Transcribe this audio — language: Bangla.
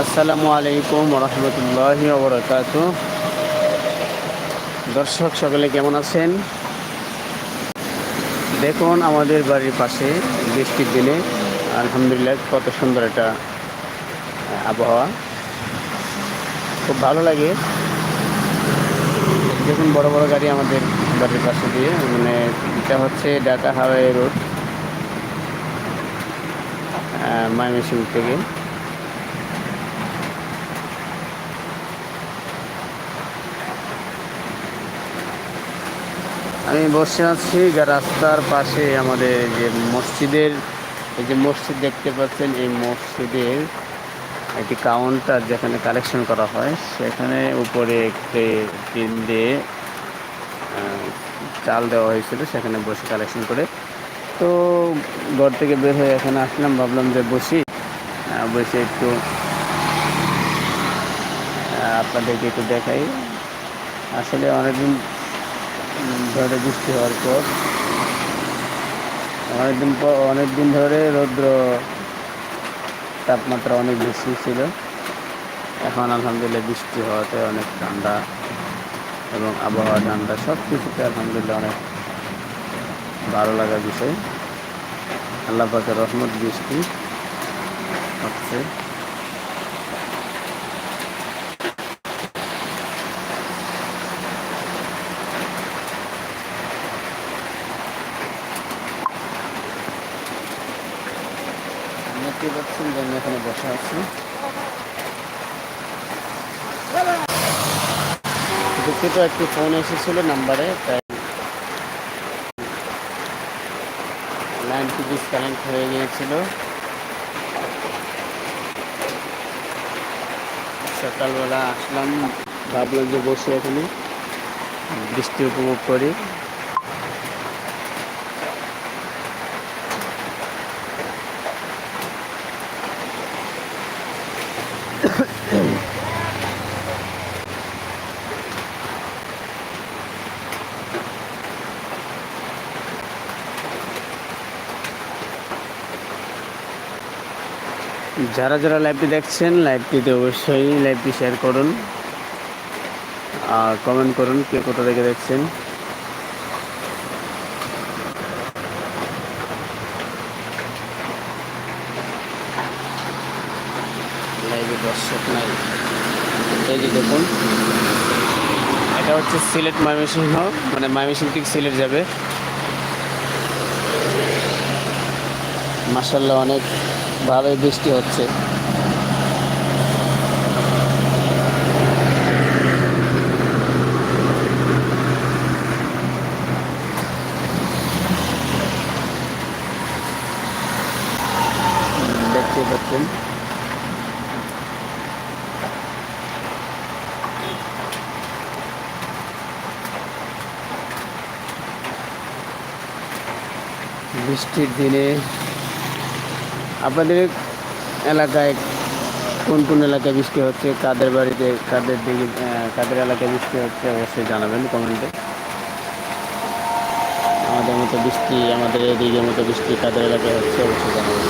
আসসালামু আলাইকুম রহমতুল্লাহি ওবরাকাত দর্শক সকলে কেমন আছেন? দেখুন, আমাদের বাড়ির পাশে বৃষ্টির দিনে আলহামদুলিল্লাহ কত সুন্দর একটা আবহাওয়া। খুব ভালো লাগে। দেখুন, বড় বড় গাড়ি আমাদের বাড়ির পাশে দিয়ে মানে এটা হচ্ছে ঢাকা হাওয়াই রোড ময়মনসিং থেকে। আমি বসে আছি রাস্তার পাশে আমাদের যে মসজিদের, এই যে মসজিদ দেখতে পাচ্ছেন, এই মসজিদের একটি কাউন্টার যেখানে কালেকশন করা হয়। সেখানে উপরে একটি টিন দিয়ে চাল দেওয়া হয়েছিল, সেখানে বসে কালেকশন করে তো ঘর থেকে বের হয়ে এখানে আসলাম, ভাবলাম যে বসি। বসে একটু আপনাদেরকে একটু দেখাই। আসলে অনেকদিন ধরে বৃষ্টি হওয়ার পর, অনেকদিন পর, অনেকদিন ধরে রৌদ্র তাপমাত্রা অনেক বেশি ছিল। এখন আলহামদুলিল্লাহ বৃষ্টি হওয়াতে অনেক ঠান্ডা এবং আবহাওয়া ঠান্ডা সব কিছুতে আলহামদুলিল্লাহ অনেক ভালো লাগার বিষয়। আল্লাহ পাকের রহমত বৃষ্টি হচ্ছে। এখানে বসে দুঃখিত, একটি ফোন এসেছিল নাম্বারে তাই লাইনটি ডিসকানেক্ট হয়ে গিয়েছিল। সকালবেলা আসলাম ভাবলাম যে বসে এখানে। বৃষ্টি উপভোগ করি। যারা যারা লাইভটি দেখছেন লাইভটিতে অবশ্যই লাইভটি শেয়ার করুন। আর কমেন্ট করুন কে কোথা থেকে দেখছেন। লাইভে দর্শক নাই। এই দেখুন, এটা হচ্ছে সিলেট ময়মনসিংহ মানে ময়মনসিংহ থেকে সিলেট যাবে। মাসাল্লাহ অনেক ভালোই বৃষ্টি হচ্ছে। বৃষ্টির দিনে আপনাদের এলাকায় কোন কোন এলাকায় বৃষ্টি হচ্ছে? কাদের বাড়িতে, কাদের দিকে কাদের এলাকায় বৃষ্টি হচ্ছে অবশ্যই জানাবেন কমেন্টে। আমাদের মতো বৃষ্টি, আমাদের এদিকের মতো বৃষ্টি কাদের এলাকায় হচ্ছে অবশ্যই জানাবেন।